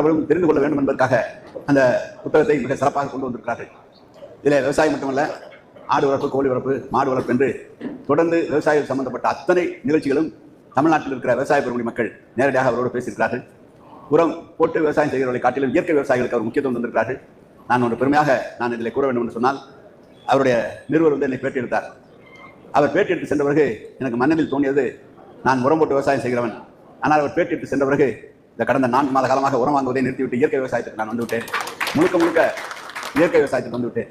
அவர்களும் தெரிந்து கொள்ள வேண்டும் என்பதற்காக அந்த புத்தகத்தை மிக சிறப்பாக கொண்டு வந்திருக்கிறார்கள். இதில் விவசாயம் மட்டுமல்ல ஆடு வளர்ப்பு கோழி வளர்ப்பு மாடு வளர்ப்பு என்று தொடர்ந்து விவசாயம் சம்பந்தப்பட்ட அத்தனை நிகழ்ச்சிகளும் தமிழ்நாட்டில் இருக்கிற விவசாய பெருமொழி மக்கள் நேரடியாக அவரோடு பேசியிருக்கிறார்கள். உரம் போட்டு விவசாயம் செய்கிறவர்களை காட்டிலும் இயற்கை விவசாயிகளுக்கு அவர் முக்கியத்துவம் தந்திருக்கிறார்கள். நான் ஒரு பெருமையாக நான் இதில் கூற வேண்டும் என்று சொன்னால் அவருடைய நிறுவர் வந்து என்னை பேட்டி எடுத்தார் அவர் பேட்டி எடுத்து சென்ற பிறகு எனக்கு மன்னனில் தோணியது நான் உரம் போட்டு விவசாயம் செய்கிறவன். ஆனால் அவர் பேட்டி எடுத்து சென்ற பிறகு இந்த கடந்த நான்கு மாத காலமாக உரம் வாங்குவதை நிறுத்திவிட்டு இயற்கை விவசாயத்துக்கு நான் வந்துவிட்டேன். முழுக்க முழுக்க இயற்கை விவசாயத்துக்கு வந்துவிட்டேன்.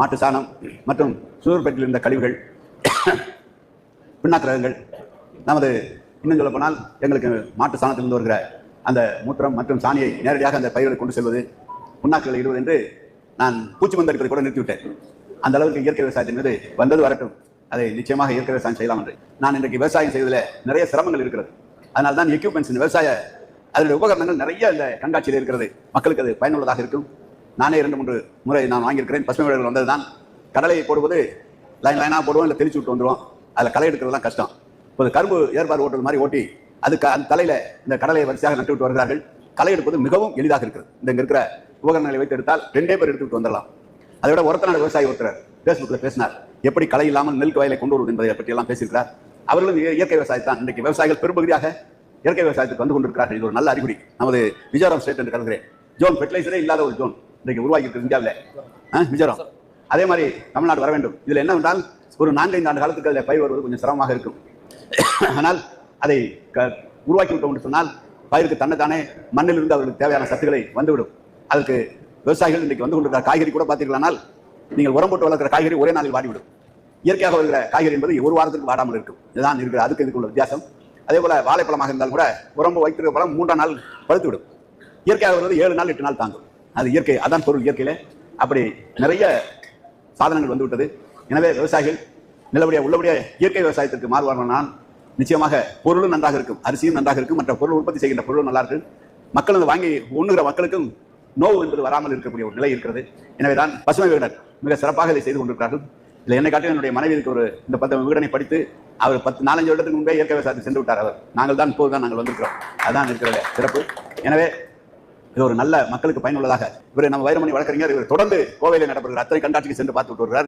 மாட்டு சாணம் மற்றும் சூழற்பேட்டில் இருந்த கழிவுகள் பின்னாக்கிரகங்கள் நமது இன்னும் சொல்ல போனால் எங்களுக்கு மாட்டு சாணத்திலிருந்து வருகிற அந்த மூத்திரம் மற்றும் சாணியை நேரடியாக அந்த பயிர்களை கொண்டு செல்வது புண்ணாக்குகளை இடுவது என்று நான் பூச்சி மருந்து அடிப்பதை கூட நிறுத்திவிட்டேன். அந்த அளவுக்கு இயற்கை விவசாயத்தின் மீது வந்தது வரட்டும். அதை நிச்சயமாக இயற்கை விவசாயம் செய்யலாம் என்று. நான் இன்றைக்கு விவசாயம் செய்வதில் நிறைய சிரமங்கள் இருக்கிறது. அதனால தான் எக்யூப்மெண்ட்ஸ் விவசாய அதனுடைய உபகரணங்கள் நிறைய இந்த கண்காட்சியில் இருக்கிறது. மக்களுக்கு அது பயனுள்ளதாக இருக்கும். நானே இரண்டு மூன்று முறை நான் வாங்கியிருக்கிறேன். பசுமை வீரர்கள் வந்தது தான் கடலையை போடுவது லைன் லைனாக போடுவோம் இல்லை தெளிச்சு விட்டு வந்துடுவோம் அதில் களை எடுக்கிறதுலாம் கஷ்டம். இப்போது கரும்பு ஏற்பாடு ஓட்டுறது மாதிரி ஓட்டி அதுக்கு அந்த தலையில் இந்த கடலையை வரிசையாக நட்டு விட்டு வருகிறார்கள். களை எடுப்பது மிகவும் எளிதாக இருக்கிறது இந்த இங்கே இருக்கிற உபகரணங்களை வைத்து எடுத்தால் ரெண்டே பேர் எடுத்துக்கிட்டு வந்துடலாம். அதை விட ஒருத்தனான விவசாயி ஒருத்தர் ஃபேஸ்புக்கில் பேசினார். எப்படி களை இல்லாமல் நெல் வயலை கொண்டு வருவது என்பதை பற்றியெல்லாம் பேசியிருக்கிறார். அவர்களும் இயற்கை விவசாயத்தான் இன்றைக்கு விவசாயிகள் பெரும்பகுதியாக இயற்கை விவசாயத்துக்கு வந்து கொண்டிருக்கிறார்கள். இது ஒரு நல்ல அறிகுறி. நமது மிஜோரம் ஸ்டேட் என்று கருதுகிறேன். ஜோன் ஃபெர்டிலைசரே இல்லாத ஒரு ஜோன் இன்றைக்கு உருவாகி இருக்கு இந்தியாவில். ஆ, மிஜோரம் அதே மாதிரி தமிழ்நாடு வர வேண்டும். இதில் என்னவென்றால் ஒரு நான்கைந்து ஆண்டு காலத்துக்கு அதில் பயிர் வருவது கொஞ்சம் சிரமமாக இருக்கும். ஆனால் அதை க- உருவாக்கி விட்டோம் என்று சொன்னால் பயிருக்கு தன்னைத்தானே மண்ணிலிருந்து அவர்களுக்கு தேவையான சத்துக்களை வந்துவிடும். அதற்கு விவசாயிகள் இன்றைக்கு வந்து கொண்டிருக்கிற காய்கறி கூட பார்த்தீர்களானால் நீங்கள் உரம் போட்டு வளர்க்கிற காய்கறி ஒரே நாளில் வாடிவிடும். இயற்கையாக வருகிற காய்கறி என்பது ஒரு வாரத்துக்கு வாடாமல் இருக்கும். இதுதான் இருக்கிற அதுக்கு இதுக்குள்ள வித்தியாசம். அதே போல வாழைப்பழமாக இருந்தால் கூட உரம்பு வைத்திருக்க பழம் மூன்றாம் நாள் பழுத்து விடும் இயற்கையாக வருவது ஏழு நாள் எட்டு நாள் தாங்கும். அது இயற்கை அதான் பொருள் இயற்கையில. அப்படி நிறைய சாதனங்கள் வந்து விட்டது. எனவே விவசாயிகள் நல்லபடியாக உள்ளபடியாக இயற்கை விவசாயத்திற்கு மாறுவார்கள் நிச்சயமாக பொருளும் நன்றாக இருக்கும் அரிசியும் நன்றாக இருக்கும் மற்ற பொருள் உற்பத்தி செய்கின்ற பொருளும் நல்லா இருக்கும். மக்கள் அதை வாங்கி உண்ணுகிற மக்களுக்கும் நோவு என்பது வராமல் இருக்கக்கூடிய ஒரு நிலை இருக்கிறது. எனவே தான் பசுமை வீடர் மிக சிறப்பாக இதை செய்து கொண்டிருக்கிறார்கள். இல்லை என்னை காட்டிலும் என்னுடைய மனைவிக்கு ஒரு இந்த பத்து விகடனை படித்து அவர் பத்து நாலஞ்சு வருடத்துக்கு முன்பே இயற்கை விவசாயத்தை சென்று விட்டார் அவர். நாங்கள் தான் இப்போது தான் நாங்கள் வந்திருக்கிறோம். அதான் இருக்கிறது சிறப்பு. எனவே இது ஒரு நல்ல மக்களுக்கு பயனுள்ளதாக. இவர் நம்ம வைரமணி வழக்கறிஞர் இவர் தொடர்ந்து கோவையில் நடைபெறுகிற அத்தனை கண்காட்சிக்கு சென்று பார்த்து விட்டு வருகிறார்.